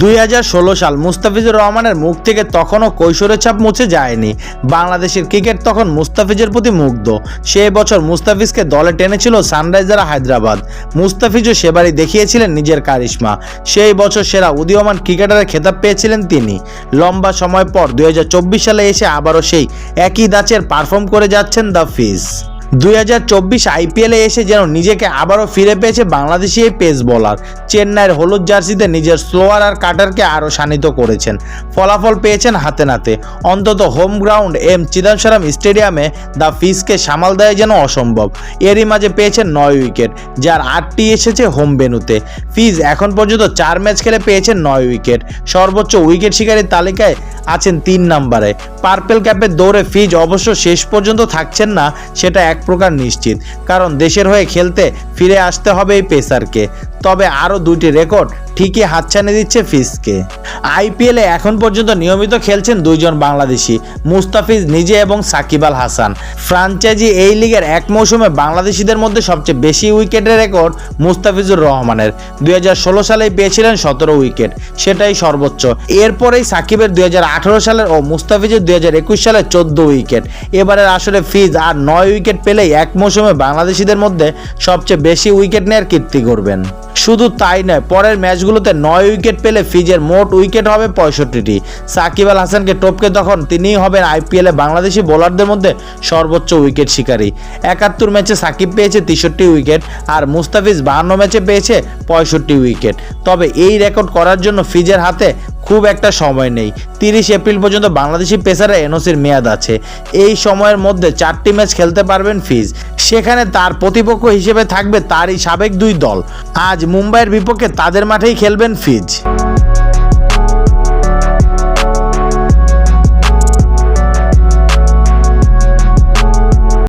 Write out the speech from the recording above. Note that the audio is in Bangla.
দুই হাজার ষোলো সাল মুস্তাফিজুর রহমানের মুখ থেকে তখনও কৈশোরের ছাপ মুছে যায়নি। বাংলাদেশের ক্রিকেট তখন মুস্তাফিজের প্রতি মুগ্ধ। সেই বছর মুস্তাফিজকে দলে টেনেছিল সানরাইজার হায়দ্রাবাদ। মুস্তাফিজও সেবারই দেখিয়েছিলেন নিজের কারিশমা। সেই বছর সেরা উদীয়মান ক্রিকেটারের খেতাব পেয়েছিলেন তিনি। লম্বা সময় পর দুই হাজার চব্বিশ সালে এসে আবারও সেই একই দাচের পারফর্ম করে যাচ্ছেন দ্য ফিস দুই হাজার চব্বিশ আইপিএলে এসে যেন নিজেকে আবারও ফিরে পেয়েছে বাংলাদেশি এই পেস বোলার। চেন্নাইয়ের হলুদ জার্সিতে নিজের স্লোয়ার আর কাটারকে আরও শানিত করেছেন। ফলাফল পেয়েছেন হাতে নাতে। অন্তত হোম গ্রাউন্ড এম চিদাম্বরম স্টেডিয়ামে দ্য ফিসকে সামাল দেয় যেন অসম্ভব। এরই মাঝে পেয়েছেন নয় উইকেট, যার আটটি এসেছে হোম বেনুতে ফিজ এখন পর্যন্ত চার ম্যাচ খেলে পেয়েছেন নয় উইকেট। সর্বোচ্চ উইকেট শিকারীর তালিকায় আছেন তিন নম্বরে। পার্পেল ক্যাপের দৌড়ে ফিজ অবশ্য শেষ পর্যন্ত থাকছেন না, সেটা এক প্রকার নিশ্চিত কারণ দেশের হয়ে খেলতে ফিরে আসতে হবে এই পেসারকে তবে আরও দুইটি রেকর্ড ঠিকই হাতছানি দিচ্ছে ফিজকে। আইপিএলে এখন পর্যন্ত নিয়মিত খেলছেন দুইজন বাংলাদেশি, মুস্তাফিজ নিজে এবং সাকিব আল হাসান। ফ্রাঞ্চাইজি এই লিগের এক মৌসুমে বাংলাদেশিদের মধ্যে সবচেয়ে বেশি উইকেটের রেকর্ড মুস্তাফিজুর রহমানের। দুই সালেই পেয়েছিলেন সতেরো উইকেট, সেটাই সর্বোচ্চ। এরপরেই সাকিবের দুই হাজার আঠারো সালের ও মুস্তাফিজের দুই সালের চোদ্দ উইকেট। এবারের আসলে ফিজ আর নয় উইকেট পেলেই এক মৌসুমে বাংলাদেশিদের মধ্যে সবচেয়ে বেশি উইকেট নেয়ার কীর্তি করবেন শুধু তাই নয়, পরের ম্যাচগুলোতে নয় উইকেট পেলে ফিজের মোট উইকেট হবে পঁয়ষট্টিটি। সাকিব আল হাসানকে টপকে তখন তিনিই হবেন আইপিএলে বাংলাদেশি বোলারদের মধ্যে সর্বোচ্চ উইকেট শিকারী। একাত্তর ম্যাচে সাকিব পেয়েছে তেষট্টি উইকেট আর মুস্তাফিজ বাহান্ন ম্যাচে পেয়েছে পঁয়ষট্টি উইকেট। তবে এই রেকর্ড করার জন্য ফিজের হাতে খুব একটা সময় নেই। তিরিশ এপ্রিল পর্যন্ত বাংলাদেশি পেসারে এনওসির মেয়াদ আছে। এই সময়ের মধ্যে চারটি ম্যাচ খেলতে পারবেন ফিজ। সেখানে তার প্রতিপক্ষ হিসেবে থাকবে তারই সাবেক দুই দল। আজ মুম্বাইয়ের বিপক্ষে তাদের মাঠেই খেলবেন ফিজ।